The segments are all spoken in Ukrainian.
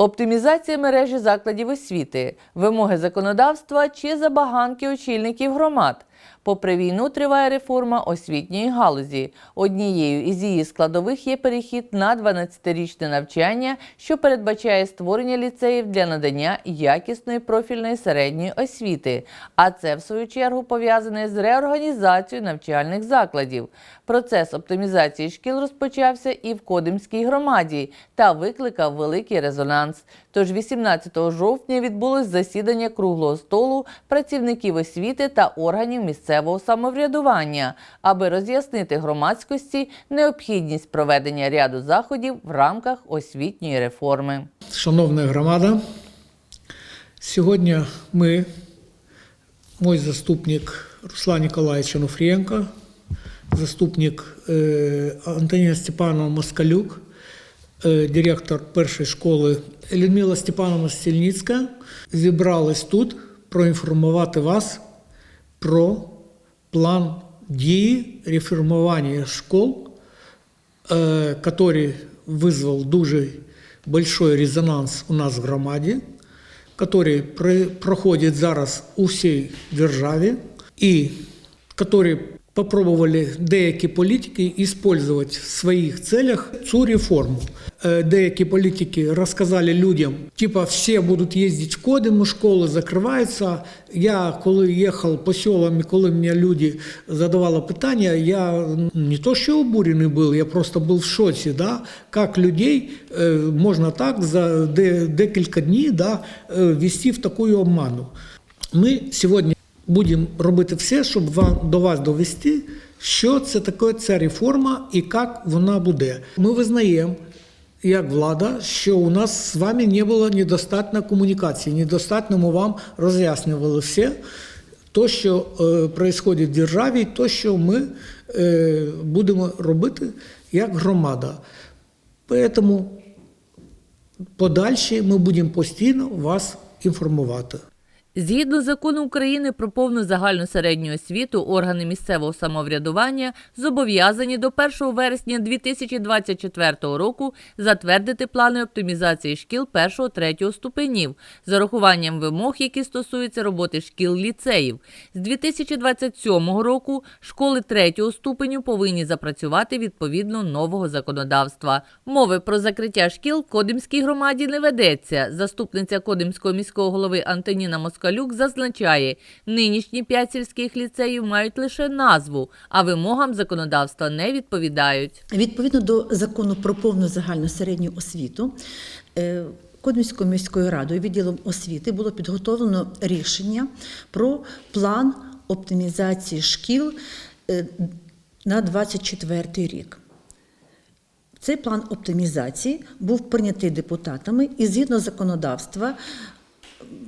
Оптимізація мережі закладів освіти, вимоги законодавства чи забаганки очільників громад. Попри війну триває реформа освітньої галузі. Однією із її складових є перехід на 12-річне навчання, що передбачає створення ліцеїв для надання якісної профільної середньої освіти. А це, в свою чергу, пов'язане з реорганізацією навчальних закладів. Процес оптимізації шкіл розпочався і в Кодимській громаді та викликав великий резонанс. Тож 18 жовтня відбулось засідання круглого столу працівників освіти та органів місцевого самоврядування, аби роз'яснити громадськості необхідність проведення ряду заходів в рамках освітньої реформи. Шановна громада, сьогодні ми, мой заступник Руслан Ніколаївич Онуфрієнко, заступник е, Антоніна Степанова Москалюк, е, директор першої школи Людмила Степановна Стільницька, зібрались тут проінформувати вас про план дії реформування школ э, который вызвал дуже большой резонанс у нас в громаді, который при- проходить зараз у всій державі, і который попробовали деякі політики использовать в своїх целях цю реформу. Е, Деякі політики розказали людям, типа всі будуть їздити в Кодиму, школи закриваються. Я коли їхав по селам, коли мені люди задавали питання, я не то що обурений був, я просто був в шоці, да? як людей е, можна так за декілька днів да, е, ввести в таку обману. Ми сьогодні будемо робити все, щоб вам, до вас довести, що це таке ця реформа і як вона буде. Ми визнаємо, як влада, що у нас з вами не було недостатньо комунікації, недостатньо ми вам роз'яснювали все, то, що е, в державі, то, що ми е, будемо робити як громада. Тому подальше ми будемо постійно вас інформувати. Згідно закону України про повну загальну середню освіту, органи місцевого самоврядування зобов'язані до 1 вересня 2024 року затвердити плани оптимізації шкіл 1-3 ступенів з урахуванням вимог, які стосуються роботи шкіл ліцеїв. З 2027 року школи 3 ступеню повинні запрацювати відповідно нового законодавства. Мови про закриття шкіл Кодимській громаді не ведеться. Заступниця Кодимського міського голови Антоніна Москалюк зазначає, нинішні п'ять сільських ліцеїв мають лише назву, а вимогам законодавства не відповідають. Відповідно до закону про повну загальну середню освіту, е, Кодмівською міською радою відділом освіти було підготовлено рішення про план оптимізації шкіл е, на 24 рік. Цей план оптимізації був прийнятий депутатами і згідно законодавства.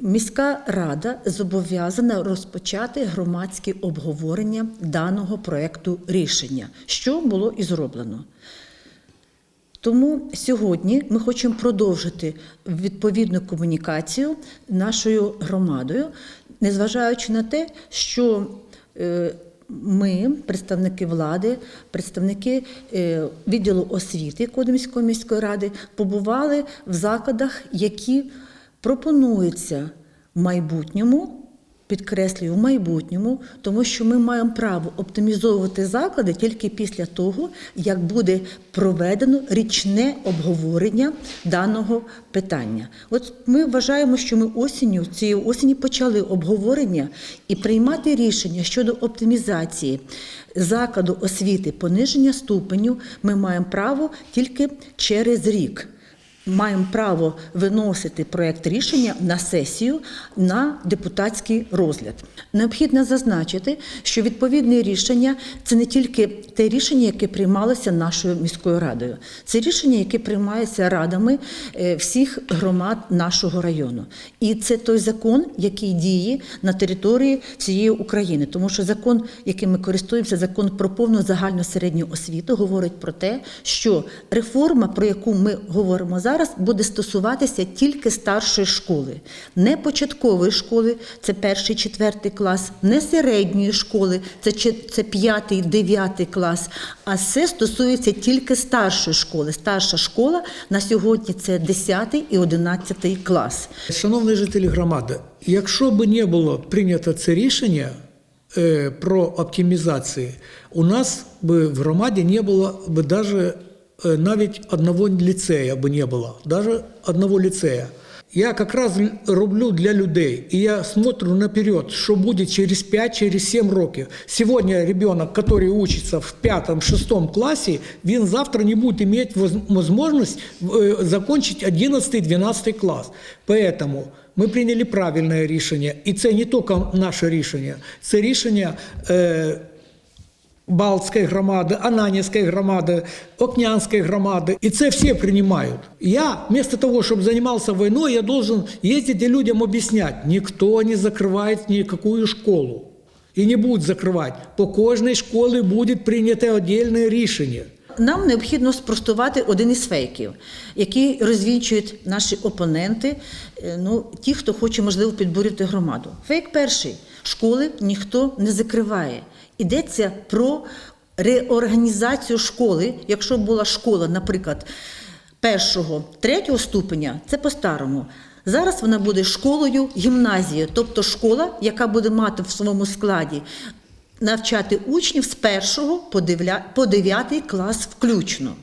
Міська рада зобов'язана розпочати громадське обговорення даного проекту рішення, що було і зроблено. Тому сьогодні ми хочемо продовжити відповідну комунікацію нашою громадою, незважаючи на те, що е, ми, представники влади, представники е, відділу освіти Кодимської міської ради, побували в закладах, які пропонуються в майбутньому. Підкреслюю в майбутньому, тому що ми маємо право оптимізовувати заклади тільки після того, як буде проведено річне обговорення даного питання. От ми вважаємо, що ми осінню цієї осені почали обговорення і приймати рішення щодо оптимізації закладу освіти пониження ступеню. Ми маємо право тільки через рік маємо право виносити проєкт рішення на сесію на депутатський розгляд. Необхідно зазначити, що відповідне рішення це не тільки те рішення, яке приймалося нашою міською радою, це рішення, яке приймається радами е, всіх громад нашого району. І це той закон, який діє на території всієї України, тому що закон, яким ми користуємося, закон про повну загальну середню освіту, говорить про те, що реформа, про яку ми говоримо зараз, зараз буде стосуватися тільки старшої школи, не початкової школи, це перший, четвертий клас, не середньої школи, це, це п'ятий, дев'ятий клас. А це стосується тільки старшої школи. Старша школа на сьогодні це 10 і 11 клас. Шановні жителі громади, якщо б не було прийнято це рішення е, про оптимізацію, у нас би в громаді не було б е, навіть одного ліцея би не було, даже одного ліцея. Я як раз л- роблю для людей, і я смотрю наперед, що буде через 5, через 7 років. Сьогодні ребенок, який учиться в 5-6 класі, він завтра не буде мати можливість э, закончить 11-12 клас. Поэтому ми прийняли правильне рішення, і це не тільки наше рішення, це рішення е, Балтської громади, Ананівської громади, Окнянської громади. І це всі приймають. Я, вместо того, щоб займався війною, я должен їздити і людям об'ясняти, ніхто не закриває ніяку школу. І не буде закривати. По кожній школі буде прийнято окреме рішення. Нам необхідно спростувати один із фейків, який розвінчують наші опоненти, е, ну ті, хто хоче можливо підбурити громаду. Фейк перший школи ніхто не закриває. Йдеться про реорганізацію школи. Якщо була школа, наприклад, першого, третього ступеня, це по-старому. Зараз вона буде школою гімназією, тобто школа, яка буде мати в своєму складі навчати учнів з першого по дев'я- дев'ятий клас включно.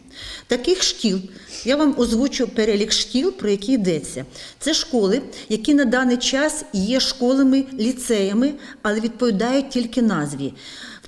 Таких шкіл, я вам озвучу перелік шкіл, про які йдеться. Це школи, які на даний час є школами, ліцеями, але відповідають тільки назві.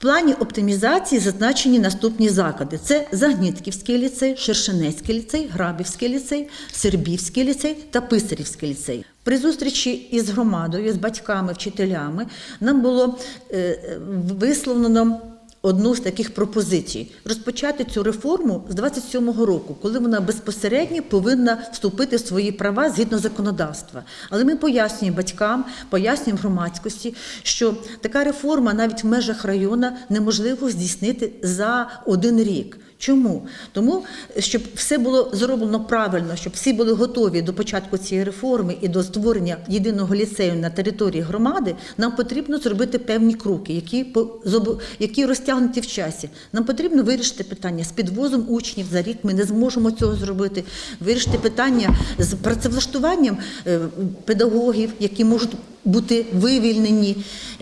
Плані оптимізації зазначені наступні заклади: це Загнітківський ліцей, Шершенецький ліцей, Грабівський ліцей, Сербівський ліцей та Писарівський ліцей. При зустрічі із громадою, з батьками, вчителями нам було е, е, висловлено одну з таких пропозицій розпочати цю реформу з 27-го року, коли вона безпосередньо повинна вступити в свої права згідно законодавства. Але ми пояснюємо батькам, пояснюємо громадськості, що така реформа навіть в межах району неможливо здійснити за один рік. Чому? Тому, щоб все було зроблено правильно, щоб всі були готові до початку цієї реформи і до створення єдиного ліцею на території громади, нам потрібно зробити певні кроки, які, які розтягнуті в часі. Нам потрібно вирішити питання з підвозом учнів за рік. Ми не зможемо цього зробити. Вирішити питання з працевлаштуванням е, педагогів, які можуть бути вивільнені.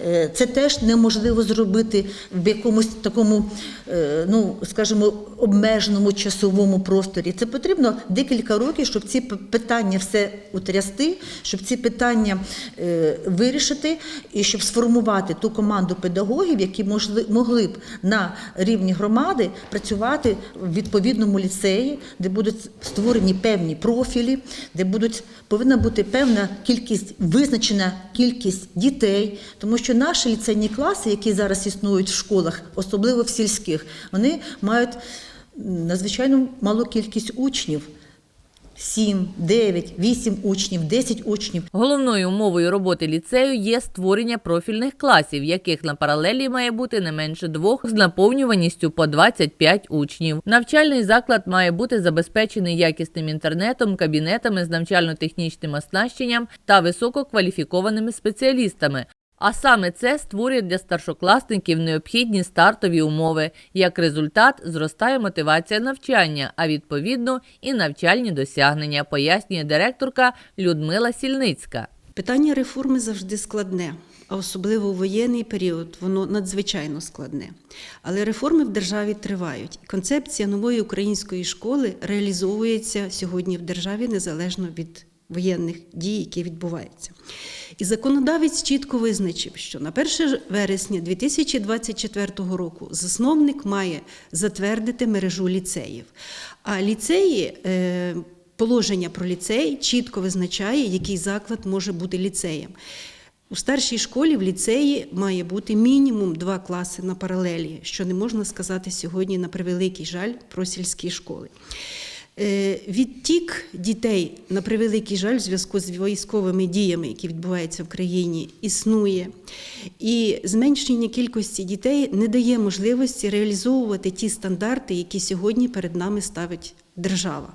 Е, Це теж неможливо зробити в якомусь такому, е, ну скажімо, обмеженому часовому просторі. Це потрібно декілька років, щоб ці питання все утрясти, щоб ці питання е, вирішити і щоб сформувати ту команду педагогів, які могли б на рівні громади працювати в відповідному ліцеї, де будуть створені певні профілі, де будуть повинна бути певна кількість визначена кількість дітей, тому що наші ліцейні класи, які зараз існують в школах, особливо в сільських, вони мають надзвичайно малу кількість учнів. 7, 9, 8 учнів, 10 учнів. Головною умовою роботи ліцею є створення профільних класів, яких на паралелі має бути не менше двох з наповнюваністю по 25 учнів. Навчальний заклад має бути забезпечений якісним інтернетом, кабінетами з навчально-технічним оснащенням та висококваліфікованими спеціалістами. А саме це створює для старшокласників необхідні стартові умови. Як результат, зростає мотивація навчання, а відповідно і навчальні досягнення, пояснює директорка Людмила Сільницька. Питання реформи завжди складне, а особливо у воєнний період воно надзвичайно складне. Але реформи в державі тривають. Концепція нової української школи реалізовується сьогодні в державі незалежно від воєнних дій, які відбуваються. І законодавець чітко визначив, що на 1 вересня 2024 року засновник має затвердити мережу ліцеїв. А ліцеї. Е, Положення про ліцей чітко визначає, який заклад може бути ліцеєм. У старшій школі в ліцеї має бути мінімум два класи на паралелі, що не можна сказати сьогодні на превеликий жаль про сільські школи. Е, Відтік дітей на превеликий жаль в зв'язку з військовими діями, які відбуваються в країні, існує. І зменшення кількості дітей не дає можливості реалізовувати ті стандарти, які сьогодні перед нами ставить держава.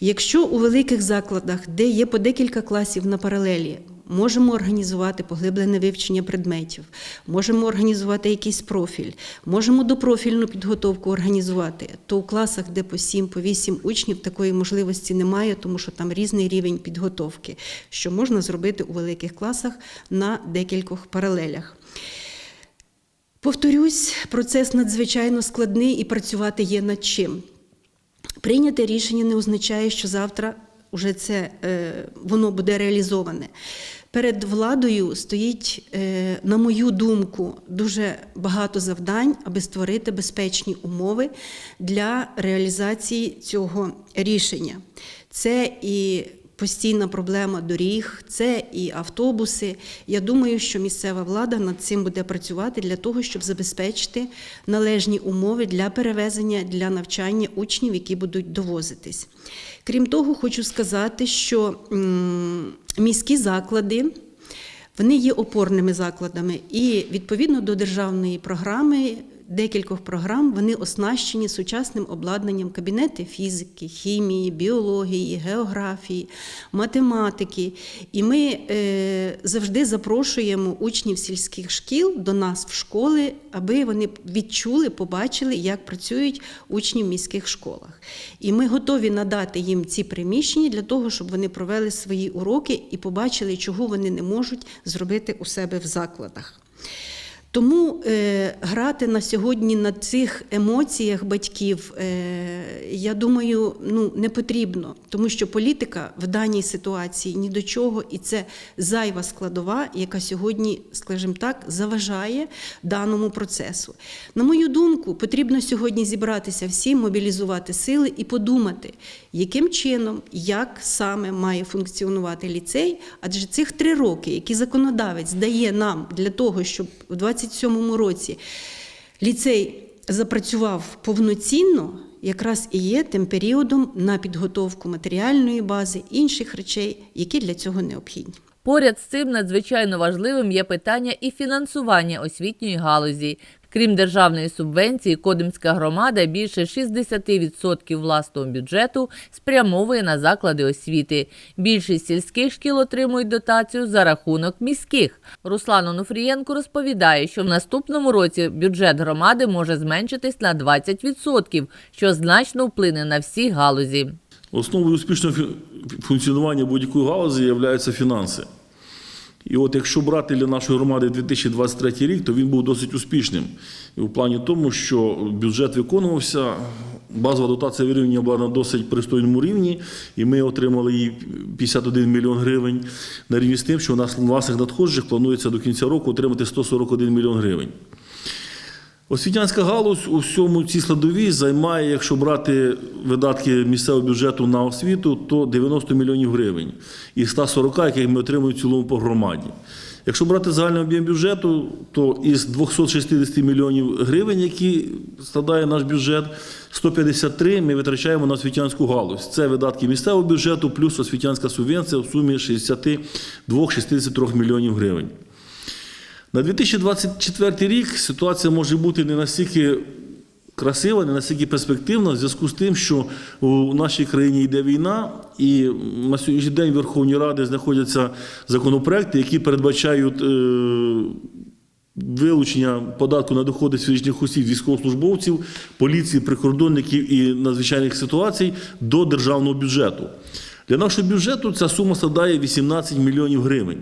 Якщо у великих закладах, де є по декілька класів на паралелі, можемо організувати поглиблене вивчення предметів, можемо організувати якийсь профіль, можемо допрофільну підготовку організувати, то у класах, де по 7, по 8 учнів, такої можливості немає, тому що там різний рівень підготовки, що можна зробити у великих класах на декількох паралелях. Повторюсь, процес надзвичайно складний і працювати є над чим. Прийняте рішення не означає, що завтра вже це е, воно буде реалізоване. Перед владою стоїть, е, на мою думку, дуже багато завдань, аби створити безпечні умови для реалізації цього рішення. Це і постійна проблема доріг, це і автобуси. Я думаю, що місцева влада над цим буде працювати для того, щоб забезпечити належні умови для перевезення, для навчання учнів, які будуть довозитись. Крім того, хочу сказати, що міські заклади. Вони є опорними закладами, і відповідно до державної програми, декількох програм, вони оснащені сучасним обладнанням кабінети фізики, хімії, біології, географії, математики. І ми е, завжди запрошуємо учнів сільських шкіл до нас в школи, аби вони відчули, побачили, як працюють учні в міських школах. І ми готові надати їм ці приміщення для того, щоб вони провели свої уроки і побачили, чого вони не можуть зробити у себе в закладах. Тому е, грати на сьогодні на цих емоціях батьків, е, я думаю, ну не потрібно, тому що політика в даній ситуації ні до чого, і це зайва складова, яка сьогодні, скажімо так, заважає даному процесу. На мою думку, потрібно сьогодні зібратися всім, мобілізувати сили і подумати, яким чином, як саме має функціонувати ліцей, адже цих три роки, які законодавець дає нам для того, щоб в 20 27 році ліцей запрацював повноцінно, якраз і є тим періодом на підготовку матеріальної бази інших речей, які для цього необхідні. Поряд з цим надзвичайно важливим є питання і фінансування освітньої галузі. Крім державної субвенції, Кодимська громада більше 60% власного бюджету спрямовує на заклади освіти. Більшість сільських шкіл отримують дотацію за рахунок міських. Руслан Онуфрієнко розповідає, що в наступному році бюджет громади може зменшитись на 20%, що значно вплине на всі галузі. Основою успішного функціонування будь-якої галузі є фінанси. І от якщо брати для нашої громади 2023 рік, то він був досить успішним. І в плані тому, що бюджет виконувався, базова дотація вирівняння була на досить пристойному рівні, і ми отримали її 51 мільйон гривень на рівні з тим, що у нас власних надходжих планується до кінця року отримати 141 мільйон гривень. Освітянська галузь у всьому цій складовій займає, якщо брати видатки місцевого бюджету на освіту, то 90 мільйонів гривень із 140, яких ми отримуємо в цілому по громаді. Якщо брати загальний об'єм бюджету, то із 260 мільйонів гривень, які складає наш бюджет, 153 ми витрачаємо на освітянську галузь. Це видатки місцевого бюджету плюс освітянська субвенція в сумі 62-63 мільйонів гривень. На 2024 рік ситуація може бути не настільки красива, не настільки перспективна, в зв'язку з тим, що у нашій країні йде війна, і на сьогоднішній день в Верховній Раді знаходяться законопроекти, які передбачають. е, Вилучення податку на доходи фізичних осіб, військовослужбовців, поліції, прикордонників і надзвичайних ситуацій до державного бюджету. Для нашого бюджету ця сума складає 18 мільйонів гривень.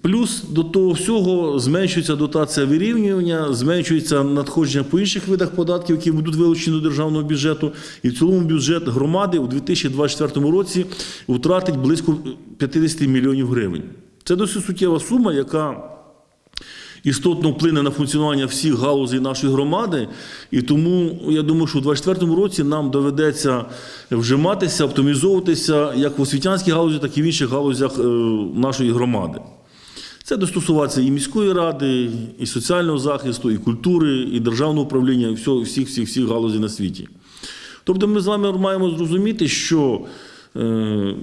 Плюс до того всього зменшується дотація вирівнювання, зменшується надходження по інших видах податків, які будуть вилучені до державного бюджету. І в цілому бюджет громади у 2024 році втратить близько 50 мільйонів гривень. Це досить суттєва сума, яка істотно вплине на функціонування всіх галузей нашої громади. І тому я думаю, що у 2024 році нам доведеться вжиматися, оптимізовуватися як в освітянській галузі, так і в інших галузях е, нашої громади. Це достосуватися і міської ради, і соціального захисту, і культури, і державного управління, і всіх всіх всіх галузей на світі. Тобто ми з вами маємо зрозуміти, що е,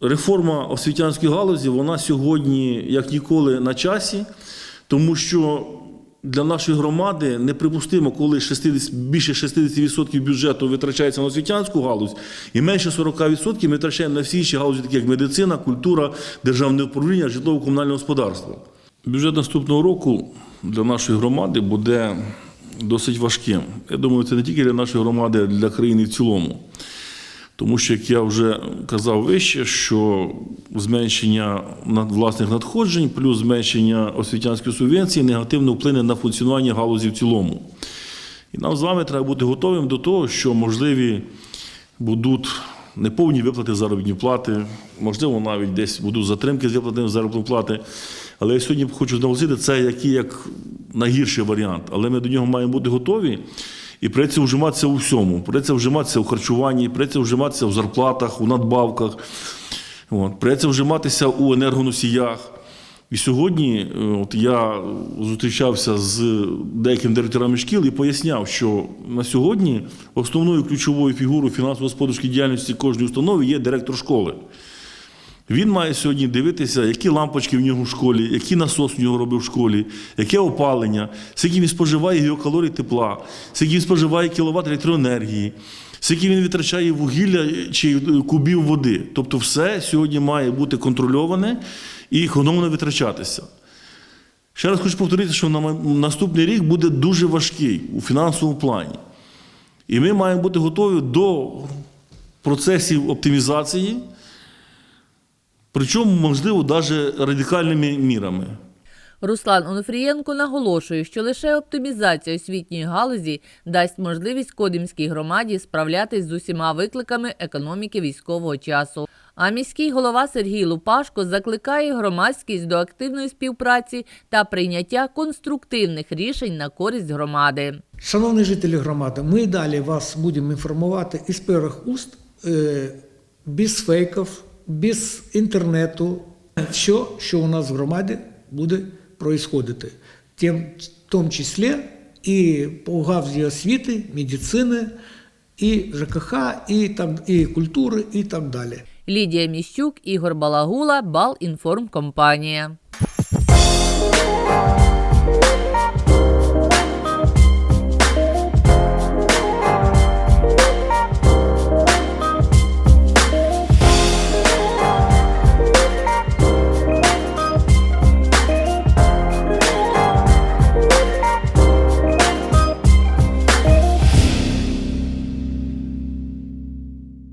реформа освітянської галузі вона сьогодні як ніколи на часі, тому що для нашої громади неприпустимо, коли 60, більше 60% бюджету витрачається на освітянську галузь, і менше 40% ми витрачаємо на всі інші галузі, такі як медицина, культура, державне управління, житлово-комунальне господарство. Бюджет наступного року для нашої громади буде досить важким. Я думаю, це не тільки для нашої громади, а для країни в цілому. Тому що, як я вже казав вище, що зменшення власних надходжень плюс зменшення освітянської субвенції негативно вплине на функціонування галузі в цілому. І нам з вами треба бути готовим до того, що можливі будуть неповні виплати заробітної плати, можливо, навіть десь будуть затримки з виплатами заробітної плати. Але я сьогодні хочу наголосити, це який як найгірший варіант. Але ми до нього маємо бути готові. І придеться вжиматися у всьому. Придеться вжиматися у харчуванні, придеться вжиматися у зарплатах, у надбавках, от, придеться вжиматися у енергоносіях. І сьогодні е, от я зустрічався з деякими директорами шкіл і поясняв, що на сьогодні основною ключовою фігурою фінансово-господарської діяльності кожної установи є директор школи. Він має сьогодні дивитися, які лампочки в нього в школі, який насос в нього робив в школі, яке опалення, скільки він споживає геокалорій тепла, скільки він споживає кіловат електроенергії, скільки він витрачає вугілля чи кубів води. Тобто все сьогодні має бути контрольоване і економно витрачатися. Ще раз хочу повторити, що на наступний рік буде дуже важкий у фінансовому плані. І ми маємо бути готові до процесів оптимізації. Причому, можливо, навіть радикальними мірами. Руслан Онуфрієнко наголошує, що лише оптимізація освітньої галузі дасть можливість Кодимській громаді справлятись з усіма викликами економіки військового часу. А міський голова Сергій Лупашко закликає громадськість до активної співпраці та прийняття конструктивних рішень на користь громади. Шановні жителі громади, ми далі вас будемо інформувати із перших уст, е, без фейків, без інтернету. Все, що у нас в громаді буде происходити. Тим, в тому числі і по галузі освіти, медицини, і ЖКХ, і, там і культури, і так далі. Лідія Міщук, Ігор Балагула, Балінформкомпанія.